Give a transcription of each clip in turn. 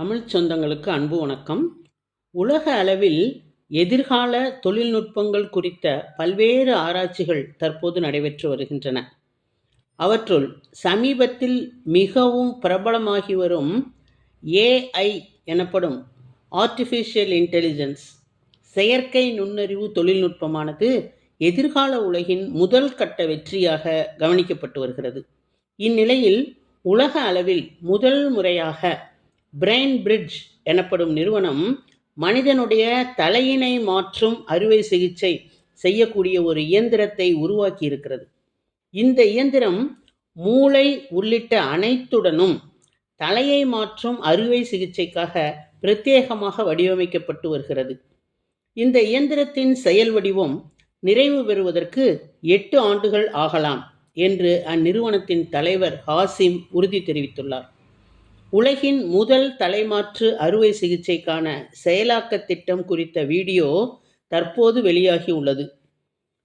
தமிழ்ச் சொந்தங்களுக்கு அன்பு வணக்கம். உலக அளவில் எதிர்கால தொழில்நுட்பங்கள் குறித்த பல்வேறு ஆராய்ச்சிகள் தற்போது நடைபெற்று வருகின்றன. அவற்றுள் சமீபத்தில் மிகவும் பிரபலமாகி வரும் ஏஐ எனப்படும் ஆர்டிஃபிஷியல் இன்டெலிஜென்ஸ் செயற்கை நுண்ணறிவு தொழில்நுட்பமானது எதிர்கால உலகின் முதல் கட்ட வெற்றியாக கவனிக்கப்பட்டு வருகிறது. இந்நிலையில் உலக அளவில் முதல் முறையாக பிரெயின் பிரிட்ஜ் எனப்படும் நிறுவனம் மனிதனுடைய தலையினை மாற்றும் அறுவை சிகிச்சை செய்யக்கூடிய ஒரு இயந்திரத்தை உருவாக்கி இருக்கிறது இந்த இயந்திரம் மூளை உள்ளிட்ட அனைத்துடனும் தலையை மாற்றும் அறுவை சிகிச்சைக்காக பிரத்யேகமாக வடிவமைக்கப்பட்டு வருகிறது. இந்த இயந்திரத்தின் செயல் வடிவம் நிறைவு பெறுவதற்கு எட்டு ஆண்டுகள் ஆகலாம் என்று அந்நிறுவனத்தின் தலைவர் ஹாசிம் உறுதி தெரிவித்துள்ளார். உலகின் முதல் தலைமாற்று அறுவை சிகிச்சைக்கான செயலாக்க திட்டம் குறித்த வீடியோ தற்போது வெளியாகி உள்ளது.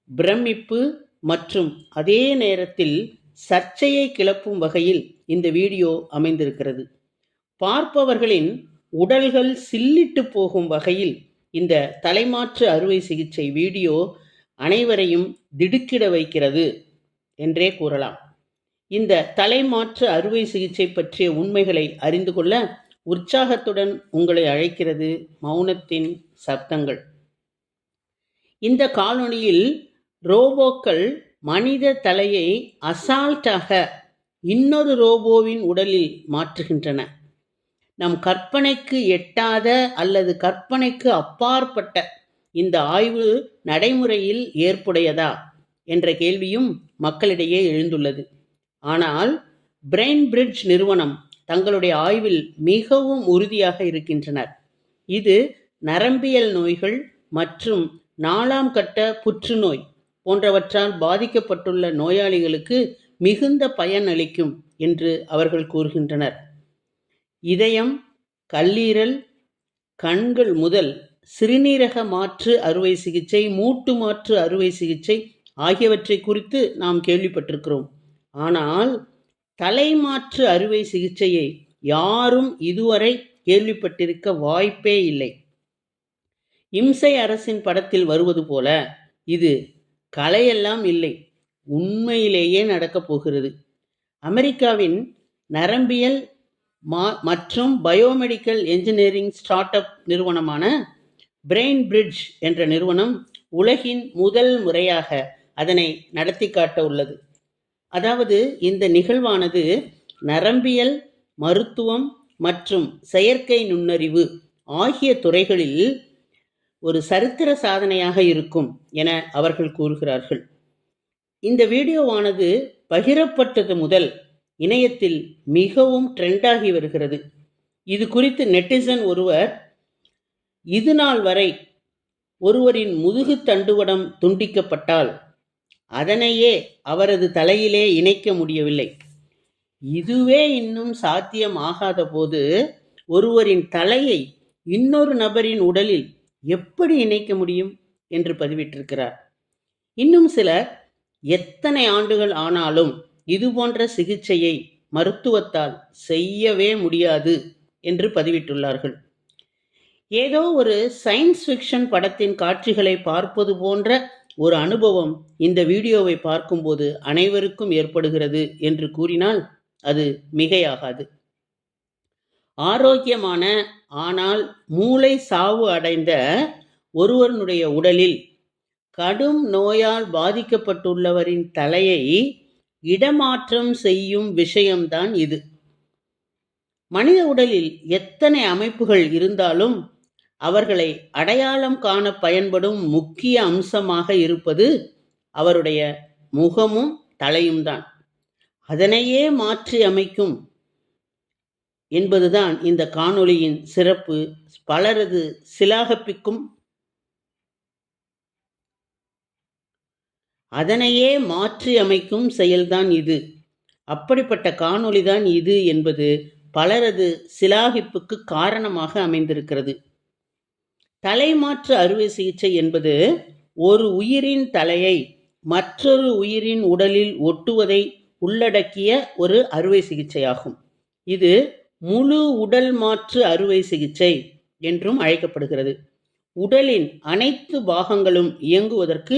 பிரமிப்பு மற்றும் அதே நேரத்தில் சர்ச்சையை கிளப்பும் வகையில் இந்த வீடியோ அமைந்திருக்கிறது. பார்ப்பவர்களின் உடல்கள் சில்லிட்டு போகும் வகையில் இந்த தலைமாற்று அறுவை சிகிச்சை வீடியோ அனைவரையும் திடுக்கிட வைக்கிறது என்றே கூறலாம். இந்த தலைமாற்று அறுவை சிகிச்சை பற்றிய உண்மைகளை அறிந்து கொள்ள உற்சாகத்துடன் உங்களை அழைக்கிறது மௌனத்தின் சப்தங்கள். இந்த காணொளியில் ரோபோக்கள் மனித தலையை அசால்ட்டாக இன்னொரு ரோபோவின் உடலில் மாற்றுகின்றன. நம் கற்பனைக்கு எட்டாத அல்லது கற்பனைக்கு அப்பாற்பட்ட இந்த ஆய்வு நடைமுறையில் ஏற்புடையதா? என்ற கேள்வியும் மக்களிடையே எழுந்துள்ளது. ஆனால் பிரெயின் பிரிட்ஜ் நிறுவனம் தங்களுடைய ஆய்வில் மிகவும் உறுதியாக இருக்கின்றனர். இது நரம்பியல் நோய்கள் மற்றும் நாலாம் கட்ட புற்றுநோய் போன்றவற்றால் பாதிக்கப்பட்டுள்ள நோயாளிகளுக்கு மிகுந்த பயன் அளிக்கும் என்று அவர்கள் கூறுகின்றனர். இதயம் கல்லீரல் கண்கள் முதல் சிறுநீரக மாற்று அறுவை சிகிச்சை மூட்டு மாற்று அறுவை சிகிச்சை ஆகியவற்றை குறித்து நாம் கேள்விப்பட்டிருக்கிறோம். ஆனால் தலைமாற்று அறுவை சிகிச்சையை யாரும் இதுவரை கேள்விப்பட்டிருக்க வாய்ப்பே இல்லை. இம்சை அரசின் படத்தில் வருவது போல இது கலையெல்லாம் இல்லை. உண்மையிலேயே நடக்கப் போகிறது. அமெரிக்காவின் நரம்பியல் மா மற்றும் பயோமெடிக்கல் என்ஜினியரிங் ஸ்டார்ட் அப் நிறுவனமான பிரெயின் பிரிட்ஜ் என்ற நிறுவனம் உலகின் முதல் முறையாக அதனை நடத்தி காட்ட உள்ளது. அதாவது இந்த நிகழ்வானது நரம்பியல் மருத்துவம் மற்றும் செயற்கை நுண்ணறிவு ஆகிய துறைகளில் ஒரு சரித்திர சாதனையாக இருக்கும் என அவர்கள் கூறுகிறார்கள். இந்த வீடியோவானது பகிரப்பட்டது முதல் இணையத்தில் மிகவும் ட்ரெண்டாகி வருகிறது. இது குறித்து நெட்டிசன் ஒருவர் இது நாள் வரை ஒருவரின் முதுகு தண்டுவடம் துண்டிக்கப்பட்டால் அதனையே அவரது தலையிலே இணைக்க முடியவில்லை. இதுவே இன்னும் சாத்தியம் ஆகாத போது ஒருவரின் தலையை இன்னொரு நபரின் உடலில் எப்படி இணைக்க முடியும் என்று பதிவிட்டிருக்கிறார். இன்னும் சிலர் எத்தனை ஆண்டுகள் ஆனாலும் இது போன்ற சிகிச்சையை மருத்துவத்தால் செய்யவே முடியாது என்று பதிவிட்டுள்ளார்கள். ஏதோ ஒரு சயின்ஸ் ஃபிக்ஷன் படத்தின் காட்சிகளை பார்ப்பது போன்ற ஒரு அனுபவம் இந்த வீடியோவை பார்க்கும்போது அனைவருக்கும் ஏற்படுகிறது என்று கூறினால் அது மிகையாகாது. ஆரோக்கியமான ஆனால் மூளை சாவு அடைந்த ஒருவனுடைய உடலில் கடும் நோயால் பாதிக்கப்பட்டுள்ளவரின் தலையை இடமாற்றம் செய்யும் விஷயம்தான் இது. மனித உடலில் எத்தனை அமைப்புகள் இருந்தாலும் அவர்களை அடையாளம் காண பயன்படும் முக்கிய அம்சமாக இருப்பது அவருடைய முகமும் தலையும் தான். அதனையே மாற்றி அமைக்கும் என்பதுதான் இந்த காணொளியின் சிறப்பு. பலரது சிலாகப்பிக்கும் அதனையே மாற்றி அமைக்கும் செயல்தான் இது. அப்படிப்பட்ட காணொளிதான் இது என்பது பலரது சிலாகிப்புக்கு காரணமாக அமைந்திருக்கிறது. தலைமாற்று அறுவை சிகிச்சை என்பது ஒரு உயிரின் தலையை மற்றொரு உயிரின் உடலில் ஒட்டுவதை உள்ளடக்கிய ஒரு அறுவை சிகிச்சையாகும். இது முழு உடல் மாற்று அறுவை சிகிச்சை என்றும் அழைக்கப்படுகிறது. உடலின் அனைத்து பாகங்களும் இயங்குவதற்கு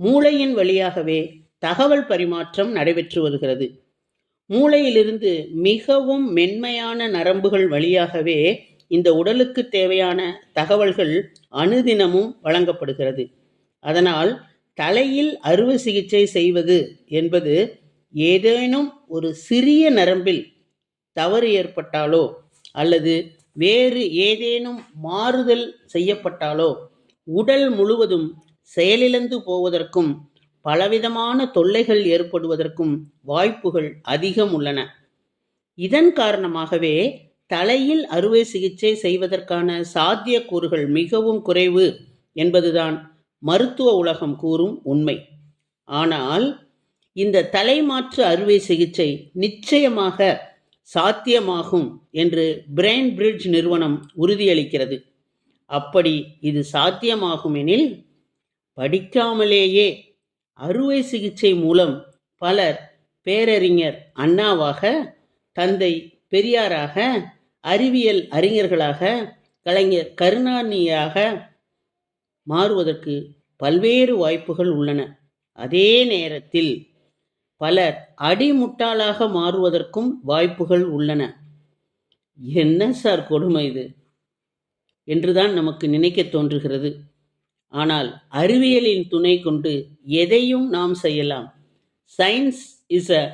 மூளையின் வழியாகவே தகவல் பரிமாற்றம் நடைபெற்று வருகிறது. மூளையிலிருந்து மிகவும் மென்மையான நரம்புகள் வழியாகவே இந்த உடலுக்கு தேவையான தகவல்கள் அனுதினமும் வழங்கப்படுகிறது. அதனால் தலையில் அறுவை சிகிச்சை செய்வது என்பது ஏதேனும் ஒரு சிறிய நரம்பில் தவறு ஏற்பட்டாலோ அல்லது வேறு ஏதேனும் மாறுதல் செய்யப்பட்டாலோ உடல் முழுவதும் செயலிழந்து போவதற்கும் பலவிதமான தொல்லைகள் ஏற்படுவதற்கும் வாய்ப்புகள் அதிகம் உள்ளன. இதன் காரணமாகவே தலையில் அறுவை சிகிச்சை செய்வதற்கான சாத்தியக்கூறுகள் மிகவும் குறைவு என்பதுதான் மருத்துவ உலகம் கூறும் உண்மை. ஆனால் இந்த தலைமாற்று அறுவை சிகிச்சை நிச்சயமாக சாத்தியமாகும் என்று பிரெயின் பிரிட்ஜ் நிறுவனம் உறுதியளிக்கிறது. அப்படி இது சாத்தியமாகும் எனில் படிக்காமலேயே அறுவை சிகிச்சை மூலம் பலர் பேரறிஞர் அண்ணாவாக தந்தை பெரியாராக அறிவியல் அறிஞர்களாக கலைஞர் கருணாநிதியாக மாறுவதற்கு பல்வேறு வாய்ப்புகள் உள்ளன. அதே நேரத்தில் பலர் அடிமுட்டாளாக மாறுவதற்கும் வாய்ப்புகள் உள்ளன. என்ன சார் கொடுமை இது? என்றுதான் நமக்கு நினைக்க தோன்றுகிறது. ஆனால் அறிவியலின் துணை கொண்டு எதையும் நாம் செய்யலாம். Science is a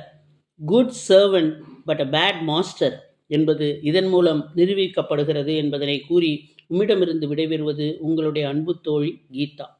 good servant but a bad master என்பது இதன் மூலம் நிரூபிக்கப்படுகிறது என்பதனை கூறி உம்மிடமிருந்து விடைபெறுவது உங்களுடைய அன்பு தோழி கீதா.